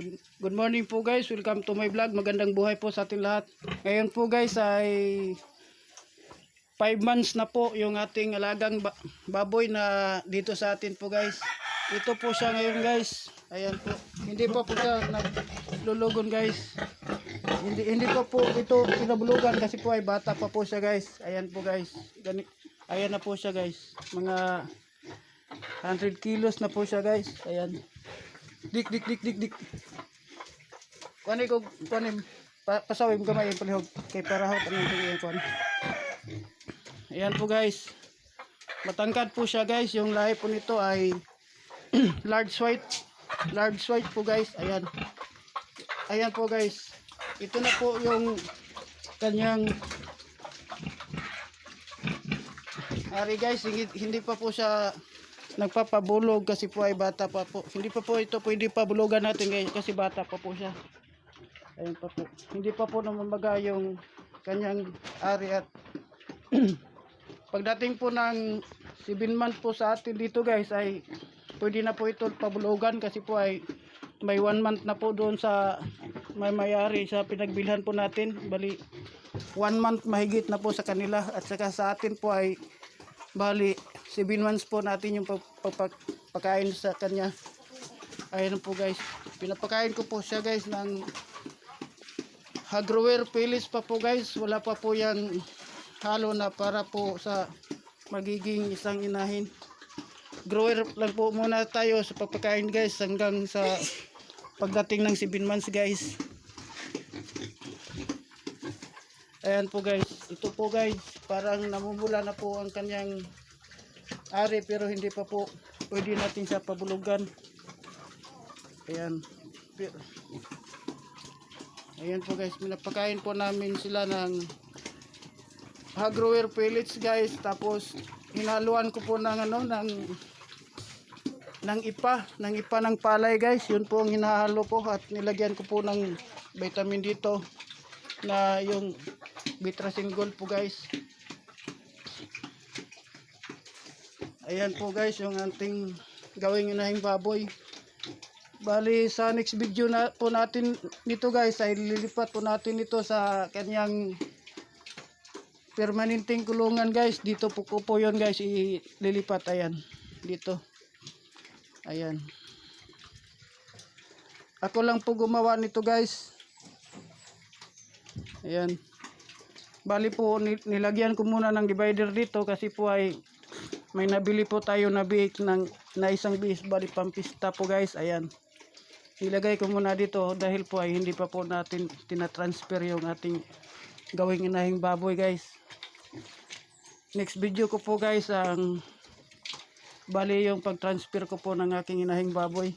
Good, morning po guys. Welcome to my vlog. Magandang buhay po sa ating lahat. Ngayon po guys ay 5 months na po yung ating alagang ba- baboy na dito sa atin po guys. Ito po siya ngayon guys. Ayan po. Hindi pa po siya naglulugon guys. Hindi hindi pa po ito pinabulugan kasi po ay bata pa po siya guys. Ayan po guys. Gani, ayan na po siya guys. Mga 100 kilos na po siya guys. Ayan. Dik dik dik dik dik. Kuani ko kuani pa, pasawim gamay yung palihog kay para hot ang yung kuan. Ayan po guys. Matangkad po siya guys. Yung lahi po nito ay large white. Large white po guys. Ayan. Ayan po guys. Ito na po yung kanyang Ari guys, hindi, hindi pa po siya nagpapabulog kasi po ay bata pa po. Hindi pa po ito pwede pa bulugan natin guys kasi bata pa po siya. Ayun pa po. Hindi pa po namamaga yung kanyang ari at pagdating po ng 7 month po sa atin dito guys ay pwede na po ito pabulugan kasi po ay may 1 month na po doon sa may mayari sa pinagbilhan po natin. Bali 1 month mahigit na po sa kanila at saka sa atin po ay bali 7 months po natin yung pag- pag- pagkain sa kanya. Ayun po guys. Pinapakain ko po siya guys ng Hagrower Phyllis pa po guys. Wala pa po yung halo na para po sa magiging isang inahin. Grower lang po muna tayo sa papakain guys hanggang sa pagdating ng 7 months guys. Ayan po guys. Ito po guys. Parang namumula na po ang kanyang ari pero hindi pa po pwede natin siya pabulugan. Ayan. Ayan po guys. Minapakain po namin sila ng Hagrower pellets guys. Tapos hinaluan ko po ng ano ng ng ipa, ng ipa ng palay guys. Yun po ang hinahalo ko at nilagyan ko po ng vitamin dito na yung Bitrasin Gold po guys. Ayan po guys yung ating gawing inahing baboy. Bali sa next video na po natin nito guys ay lilipat po natin ito sa kanyang permanenteng kulungan guys. Dito po ko po yun guys ililipat ayan dito. Ayan. Ako lang po gumawa nito guys. Ayan. Bali po ni- nilagyan ko muna ng divider dito kasi po ay may nabili po tayo na bake ng na isang bis bali pampista po guys. Ayan. Nilagay ko muna dito dahil po ay hindi pa po natin tinatransfer yung ating gawing inahing baboy guys. Next video ko po guys ang bali yung pag-transfer ko po ng aking inahing baboy.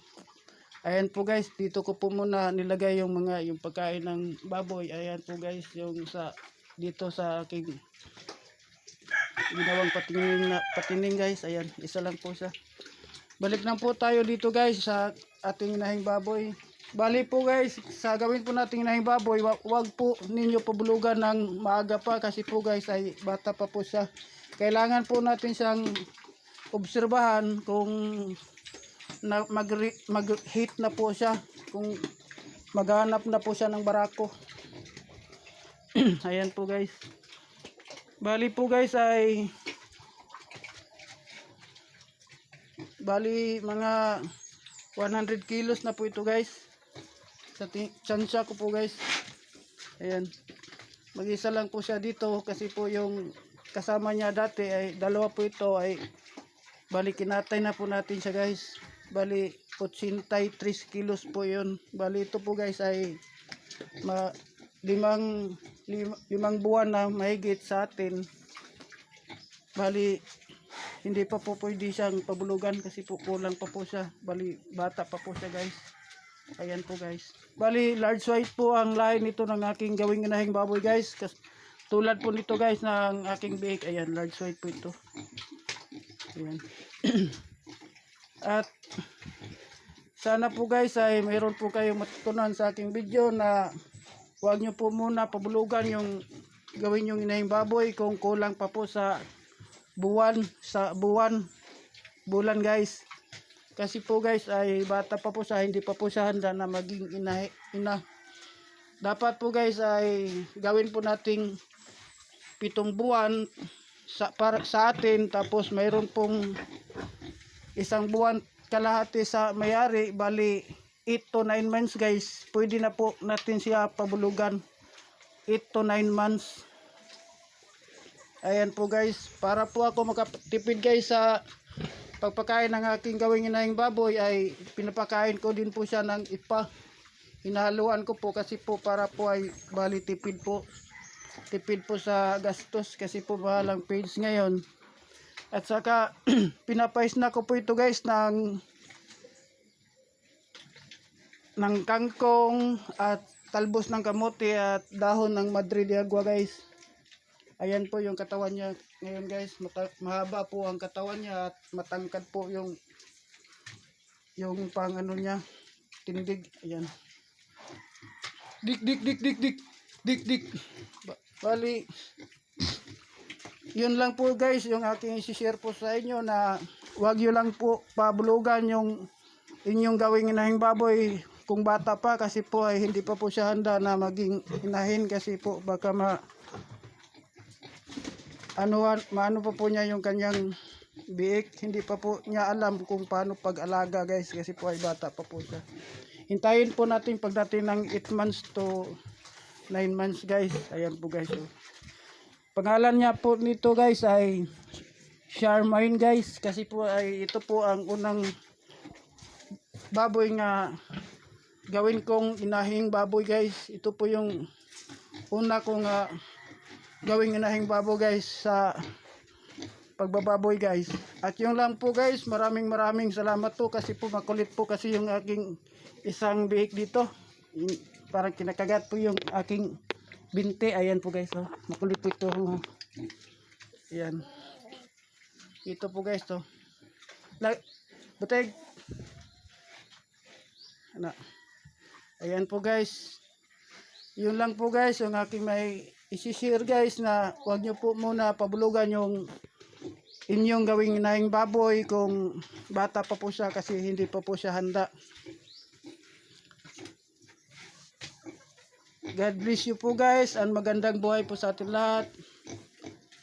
Ayan po guys, dito ko po muna nilagay yung mga yung pagkain ng baboy. Ayan po guys, yung sa dito sa aking ginawang patining na patining guys. Ayan, isa lang po siya. Balik na po tayo dito guys sa ating inahing baboy. Bali po guys, sa gawin po nating inahing baboy, wa- wag po ninyo pabulugan ng maaga pa kasi po guys ay bata pa po siya. Kailangan po natin siyang obserbahan kung na mag mag-hit na po siya kung maghanap na po siya ng barako ayan po guys bali po guys ay bali mga 100 kilos na po ito guys. Sa tsansya ko po guys. Ayan. Mag-isa lang po siya dito kasi po yung kasama niya dati ay dalawa po ito ay bali kinatay na po natin siya guys. Bali 83 kilos po yun. Bali ito po guys ay ma, limang, lim- limang buwan na mahigit sa atin. Bali hindi pa po pwede siyang pabulugan kasi po kulang pa po siya. Bali bata pa po siya guys. Ayan po guys. Bali large white po ang line nito ng aking gawing inahing baboy guys. Kas, tulad po nito guys ng aking bake. Ayan large white po ito. Ayan. At sana po guys ay mayroon po kayong matutunan sa aking video na huwag nyo po muna pabulugan yung gawin yung inahing baboy kung kulang pa po sa buwan sa buwan bulan guys Kasi po guys ay bata pa po siya, hindi pa po siya handa na maging ina. ina. Dapat po guys ay gawin po nating pitong buwan sa, para, sa atin tapos mayroon pong isang buwan kalahati sa mayari bali 8 to 9 months guys. Pwede na po natin siya pabulugan. 8 to 9 months. Ayan po guys. Para po ako makatipid guys sa pagpakain ng aking gawing inahing baboy ay pinapakain ko din po siya ng ipa. Hinahaluan ko po kasi po para po ay bali tipid po. Tipid po sa gastos kasi po mahalang page ngayon. At saka pinapais na ko po ito guys ng ng kangkong at talbos ng kamote at dahon ng Madrid de Agua guys. Ayan po yung katawan niya ngayon guys. Mahaba po ang katawan niya at matangkad po yung yung pang ano niya tindig. Ayan. Dik dik dik dik dik dik dik. Ba- bali yun lang po guys yung aking isi-share po sa inyo na wag yun lang po pabulugan yung inyong gawing inahing baboy kung bata pa kasi po ay hindi pa po siya handa na maging inahin kasi po baka ma ano maano pa po niya yung kanyang biik. Hindi pa po niya alam kung paano pag-alaga guys kasi po ay bata pa po siya. Hintayin po natin pagdating ng 8 months to 9 months guys. Ayan po guys. Oh. pangalan niya po nito guys ay Charmaine guys. Kasi po ay ito po ang unang baboy nga gawin kong inahing baboy guys. Ito po yung una kong ah, gawing inahing baboy guys sa pagbababoy guys. At yung lang po guys. Maraming maraming salamat po kasi po makulit po kasi yung aking isang bihik dito. Parang kinakagat po yung aking binte. Ayan po guys oh. makulit po ito oh. ayan. Ito po guys to La buteg! Ano ayan po guys. Yun lang po guys yung aking may isishare guys na wag nyo po muna pabulugan yung inyong gawing inahing baboy kung bata pa po siya kasi hindi pa po siya handa. God bless you po guys and magandang buhay po sa atin lahat.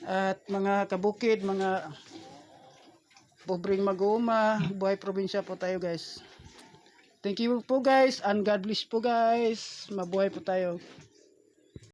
At mga kabukid mga pobreng mag-uuma buhay probinsya po tayo guys thank you po guys and God bless po guys. Mabuhay po tayo